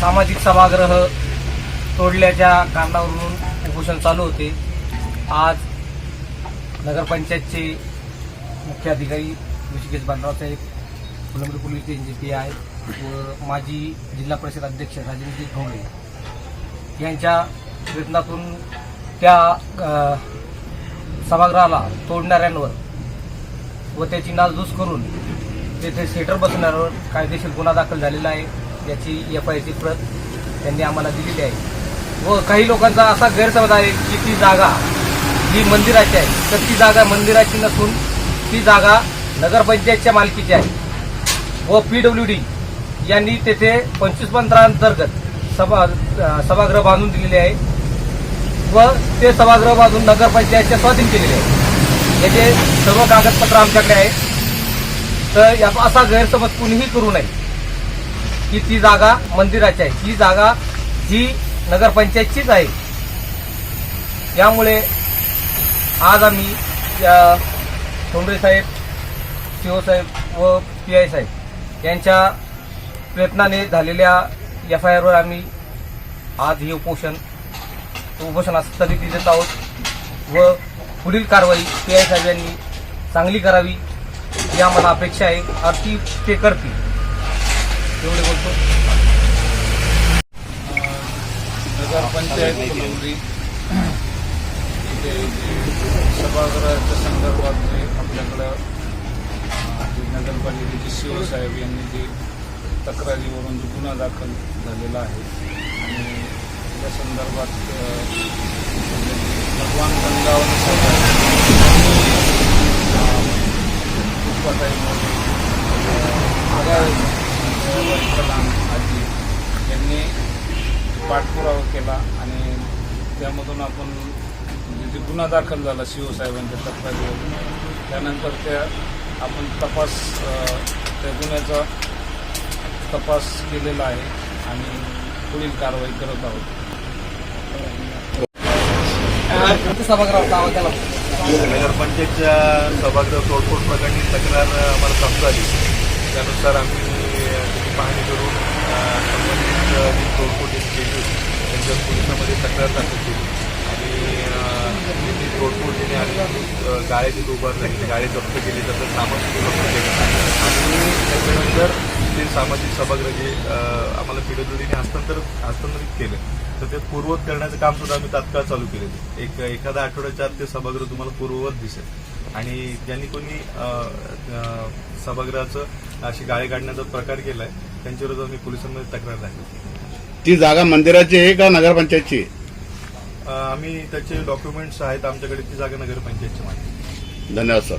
सामाजिक सभागृह तोडल्याच्या कारणावरून उपोषण चालू होते. आज नगरपंचायतचे मुख्य अधिकारी ऋषिकेश बांधराव साहेब फुलंब्री पोलीस स्टेशनचे पी आय व माजी जिल्हा परिषद अध्यक्ष राजेंद्रजी ढोंगळे यांच्या वेतनातून त्या सभागृहाला तोडणाऱ्यांवर व त्याची नासधूस करून तेथे सेटर बसवण्यावर कायदेशीर गुन्हा दाखल झालेला आहे. याची एफ आय सी प्रत त्यांनी आम्हाला दिलेली आहे. व काही लोकांचा असा गैरसमज आहे की ती जागा ही मंदिराची आहे तर ती जागा मंदिराची नसून ती जागा नगरपंचायतच्या मालकीची आहे. व पी डब्ल्यू डी यांनी तेथे पंचवीस पंधराअंतर्गत सभा सभागृह बांधून दिलेले आहे. व ते सभागृह बांधून नगरपंचायतच्या स्वाधीन केलेले आहे. याचे सर्व कागदपत्र आमच्याकडे आहेत तर याचा असा गैरसमज कुणीही करू नये की ती जागा मंदिराची आहे. ही जागा ही नगरपंचायतचीच आहे. यामुळे आज आम्ही या ठोंबरे साहेब शिवसाहेब साहेब व पी आय साहेब यांच्या प्रयत्नाने झालेल्या एफ आय आरवर आम्ही आज हे उपोषण उपोषणास स्थगिती देत आहोत व पुढील कारवाई पी आय साहेब यांनी चांगली करावी ही आम्हाला अपेक्षा आहे. अर्थी ती ते करतील. एवढे बोलतो. नगरपंचायत सभागृहाच्या संदर्भात आपल्याकडं नगरपालिकेचे शिवसाहेब यांनी जे तक्रारीवरून जो गुन्हा दाखल झालेला आहे आणि त्या संदर्भात भगवान गंगावन प्रधान आजी यांनी पाठपुरावा केला आणि त्यामधून आपण म्हणजे जे गुन्हा दाखल झाला शिवसाहेबांच्या तक्रारीवर त्यानंतर त्या आपण तपास त्या गुन्ह्याचा तपास केलेला आहे आणि पुढील कारवाई करत आहोत. सभागृहाचा आवाज त्याला. नगरपंचायतच्या सभागृह तोडफोड प्रकरणी तक्रार आम्हाला प्राप्त आली त्यानुसार आम्ही पाहणी करून संबंधित जी तोडफोड केली होती त्यांच्यावर पोलिसांमध्ये तक्रार दाखल केली. तोडफोड ज्याने आली अ, गाळे तिथे गाळे जप्त केली त्याचं सामान जप्त केलं आणि त्याच्यानंतर ते सामाजिक सभागृह जे आम्हाला पीडब्ल्यूडीने हस्तांतर हस्तांतरित केलं तर ते पूर्ववत करण्याचं काम सुद्धा आम्ही तात्काळ चालू केलं एक एखाद्या आठवड्याच्या आत ते सभागृह तुम्हाला पूर्ववत दिसेल आणि ज्यांनी कोणी सभागृहाचं अशी गाळे काढण्याचा प्रकार केलाय त्यांच्याविरोधात आम्ही पोलिसांमध्ये तक्रार दाखल केली. ती जागा मंदिराची आहे का नगरपंचायतची आहे? आम्ही त्याचे डॉक्युमेंट्स आहेत आमच्याकडे ती जागा नगरपंचायतची माहिती. धन्यवाद सर